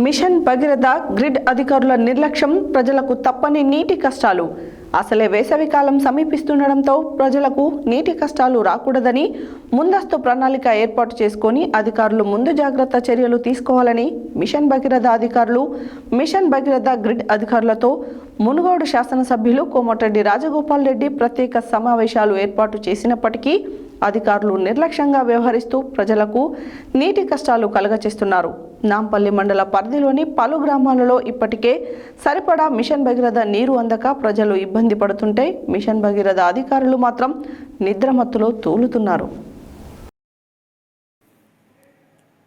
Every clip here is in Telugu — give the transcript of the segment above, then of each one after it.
మిషన్ భగీరథ గ్రిడ్ అధికారుల నిర్లక్ష్యం ప్రజలకు తప్పని నీటి కష్టాలు. అసలే వేసవికాలం సమీపిస్తుండటంతో ప్రజలకు నీటి కష్టాలు రాకూడదని ముందస్తు ప్రణాళిక ఏర్పాటు చేసుకొని అధికారులు ముందు జాగ్రత్త చర్యలు తీసుకోవాలని మిషన్ భగీరథ అధికారులు మిషన్ భగీరథ గ్రిడ్ అధికారులతో మునుగోడు శాసనసభ్యులు కోమటిరెడ్డి రాజగోపాల్ రెడ్డి ప్రత్యేక సమావేశాలు ఏర్పాటు చేసినప్పటికీ అధికారులు నిర్లక్ష్యంగా వ్యవహరిస్తూ ప్రజలకు నీటి కష్టాలు కలగచేస్తున్నారు. నాంపల్లి మండల పరిధిలోని పలు గ్రామాలలో ఇప్పటికే సరిపడా మిషన్ భగీరథ నీరు అందక ప్రజలు ఇబ్బంది పడుతుంటే మిషన్ భగీరథ అధికారులు మాత్రం నిద్రమత్తులో తూలుతున్నారు.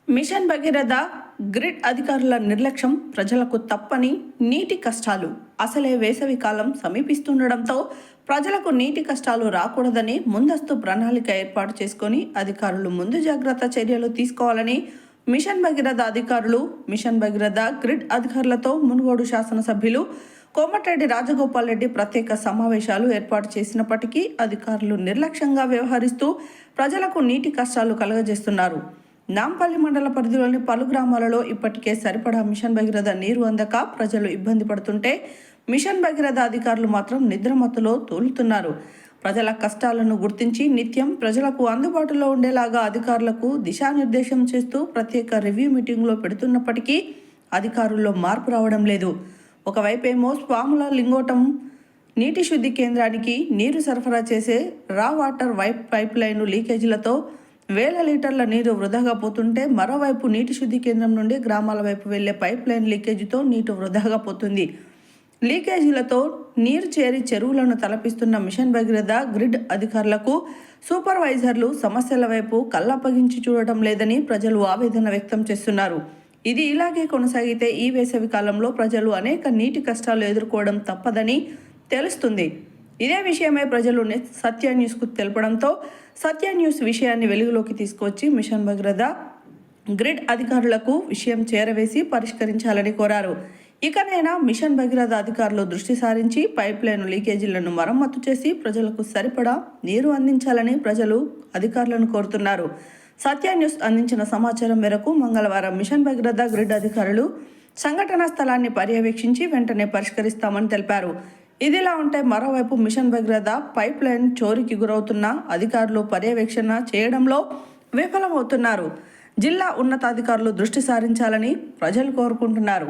మిషన్ భగీరథ గ్రిడ్ అధికారుల నిర్లక్ష్యం ప్రజలకు తప్పని నీటి కష్టాలు అసలే వేసవి కాలం సమీపిస్తుండటంతో ప్రజలకు నీటి కష్టాలు రాకూడదని ముందస్తు ప్రణాళిక ఏర్పాటు చేసుకొని అధికారులు ముందు జాగ్రత్త చర్యలు తీసుకోవాలని మిషన్ భగీరథ అధికారులు మిషన్ భగీరథ గ్రిడ్ అధికారులతో మునుగోడు శాసనసభ్యులు కోమటిరెడ్డి రాజగోపాల్ రెడ్డి ప్రత్యేక సమావేశాలు ఏర్పాటు చేసినప్పటికీ అధికారులు నిర్లక్ష్యంగా వ్యవహరిస్తూ ప్రజలకు నీటి కష్టాలు కలగజేస్తున్నారు. నాంపల్లి మండల పరిధిలోని పలు గ్రామాలలో ఇప్పటికే సరిపడా మిషన్ భగీరథ నీరు అందక ప్రజలు ఇబ్బంది పడుతుంటే మిషన్ భగీరథ అధికారులు మాత్రం నిద్రమత్తులో తూలుతున్నారు. ప్రజల కష్టాలను గుర్తించి నిత్యం ప్రజలకు అందుబాటులో ఉండేలాగా అధికారులకు దిశానిర్దేశం చేస్తూ ప్రత్యేక రివ్యూ మీటింగ్లో పెడుతున్నప్పటికీ అధికారుల్లో మార్పు రావడం లేదు. ఒకవైపేమో స్వాముల లింగోటం నీటి శుద్ధి కేంద్రానికి నీరు సరఫరా చేసే raw water wipe pipe line లీకేజీలతో వేల లీటర్ల నీరు వృధాగా పోతుంటే మరోవైపు నీటి శుద్ధి కేంద్రం నుండి గ్రామాల వైపు వెళ్ళే పైప్ లైన్ లీకేజీతో నీటి వృధాగా పోతుంది. లీకేజీలతో నీరు చేరి చెరువులను తలపిస్తున్న మిషన్ భగీరథ గ్రిడ్ అధికారులకు సూపర్వైజర్లు సమస్యల వైపు కళ్ళప్పగించి చూడటం లేదని ప్రజలు ఆవేదన వ్యక్తం చేస్తున్నారు. ఇది ఇలాగే కొనసాగితే ఈ వేసవి కాలంలో ప్రజలు అనేక నీటి కష్టాలు ఎదుర్కోవడం తప్పదని తెలుస్తుంది. ఇదే విషయమై ప్రజలు సత్య న్యూస్కు తెలపడంతో సత్య న్యూస్ విషయాన్ని వెలుగులోకి తీసుకొచ్చి మిషన్ భగీరథ గ్రిడ్ అధికారులకు విషయం చేరవేసి పరిష్కరించాలని కోరారు. ఇకనైనా మిషన్ భగీరథ అధికారులు దృష్టి సారించి పైప్ లైన్ లీకేజీలను మరమ్మతు చేసి ప్రజలకు సరిపడా నీరు అందించాలని ప్రజలు అధికారులను కోరుతున్నారు. సత్య న్యూస్ అందించిన సమాచారం మేరకు మంగళవారం మిషన్ భగీరథ గ్రిడ్ అధికారులు సంఘటనా స్థలాన్ని పర్యవేక్షించి వెంటనే పరిష్కరిస్తామని తెలిపారు. ఇదిలా ఉంటే మరోవైపు మిషన్ భగీరథ పైప్ లైన్ చోరీకి గురవుతున్న అధికారులు పర్యవేక్షణ చేయడంలో విఫలమవుతున్నారు. జిల్లా ఉన్నతాధికారులు దృష్టి సారించాలని ప్రజలు కోరుకుంటున్నారు.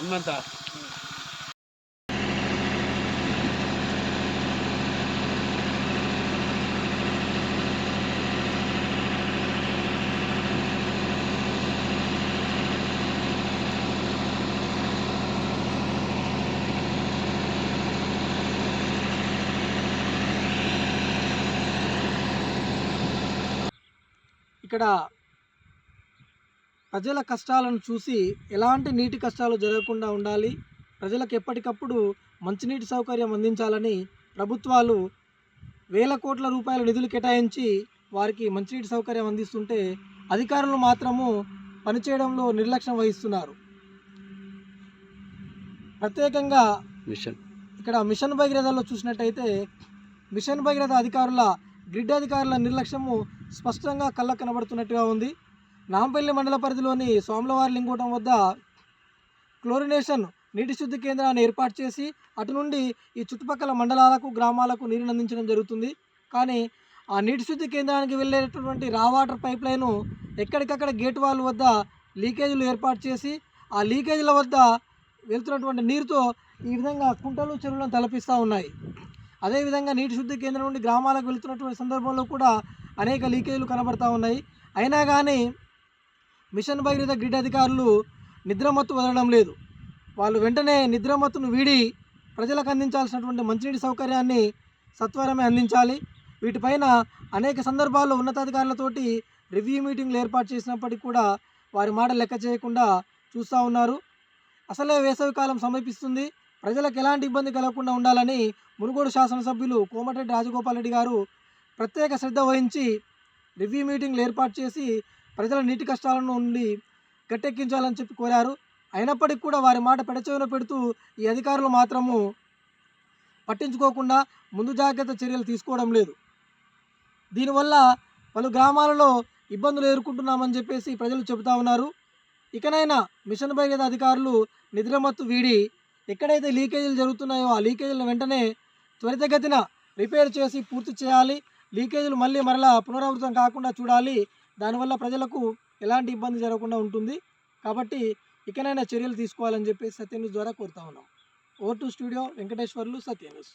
హనుమంత ఇక్కడ ప్రజల కష్టాలను చూసి ఎలాంటి నీటి కష్టాలు జరగకుండా ఉండాలి ప్రజలకు ఎప్పటికప్పుడు మంచినీటి సౌకర్యం అందించాలని ప్రభుత్వాలు వేల కోట్ల రూపాయల నిధులు కేటాయించి వారికి మంచినీటి సౌకర్యం అందిస్తుంటే అధికారులు మాత్రము పనిచేయడంలో నిర్లక్ష్యం వహిస్తున్నారు. ప్రత్యేకంగా మిషన్. ఇక్కడ మిషన్ భగీరథలో చూసినట్టయితే మిషన్ భగీరథ అధికారుల గ్రిడ్ అధికారుల నిర్లక్ష్యము స్పష్టంగా కళ్ళ కనబడుతున్నట్టుగా ఉంది. నాంపల్లి మండల పరిధిలోని సోమలవారి లింగోటం వద్ద క్లోరినేషన్ నీటి శుద్ధి కేంద్రాన్ని ఏర్పాటు చేసి అటు నుండి ఈ చుట్టుపక్కల మండలాలకు గ్రామాలకు నీరుని అందించడం జరుగుతుంది. కానీ ఆ నీటి శుద్ధి కేంద్రానికి వెళ్ళేటటువంటి రా వాటర్ పైప్ లైను ఎక్కడికక్కడ గేట్ వాల్ వద్ద లీకేజీలు ఏర్పాటు చేసి ఆ లీకేజీల వద్ద వెళ్తున్నటువంటి నీరుతో ఈ విధంగా కుంటలు చెరువులను తలపిస్తూ ఉన్నాయి. అదేవిధంగా నీటి శుద్ధి కేంద్రం నుండి గ్రామాలకు వెళ్తున్నటువంటి సందర్భంలో కూడా అనేక లీకేజీలు కనబడతా ఉన్నాయి. అయినా కానీ మిషన్ భగీరథ గ్రిడ్ అధికారులు నిద్రమత్తు వదలడం లేదు. వాళ్ళు వెంటనే నిద్రమత్తును వీడి ప్రజలకు అందించాల్సినటువంటి మంచినీటి సౌకర్యాన్ని సత్వరమే అందించాలి. వీటిపైన అనేక సందర్భాల్లో ఉన్నతాధికారులతోటి రివ్యూ మీటింగ్లు ఏర్పాటు చేసినప్పటికీ కూడా వారి మాట లెక్క చేయకుండా చూస్తూ ఉన్నారు. అసలే వేసవికాలం సమీపిస్తుంది. ప్రజలకు ఎలాంటి ఇబ్బంది కలగకుండా ఉండాలని మునుగోడు శాసనసభ్యులు కోమటిరెడ్డి రాజగోపాల్ రెడ్డి గారు ప్రత్యేక శ్రద్ధ వహించి రివ్యూ మీటింగ్లు ఏర్పాటు చేసి ప్రజల నీటి కష్టాల నుండి గట్టెక్కించాలని చెప్పి కోరారు. అయినప్పటికీ కూడా వారి మాట పెడచెవిన పెడుతూ ఈ అధికారులు మాత్రము పట్టించుకోకుండా ముందు జాగ్రత్త చర్యలు తీసుకోవడం లేదు. దీనివల్ల పలు గ్రామాలలో ఇబ్బందులు ఎదుర్కొంటున్నామని చెప్పేసి ప్రజలు చెబుతా ఉన్నారు. ఇకనైనా మిషన్ భగీరథ అధికారులు నిద్రమత్తు వీడి ఎక్కడైతే లీకేజీలు జరుగుతున్నాయో ఆ లీకేజీలను వెంటనే త్వరితగతిన రిపేర్ చేసి పూర్తి చేయాలి. లీకేజీలు మళ్ళీ మరలా పునరావృతం కాకుండా చూడాలి. దానివల్ల ప్రజలకు ఎలాంటి ఇబ్బంది జరగకుండా ఉంటుంది. కాబట్టి ఇకనైనా చర్యలు తీసుకోవాలని చెప్పి సత్యన్యూస్ ద్వారా కోరుతా ఉన్నాం. ఓ టు స్టూడియో వెంకటేశ్వర్లు సత్యన్యూస్.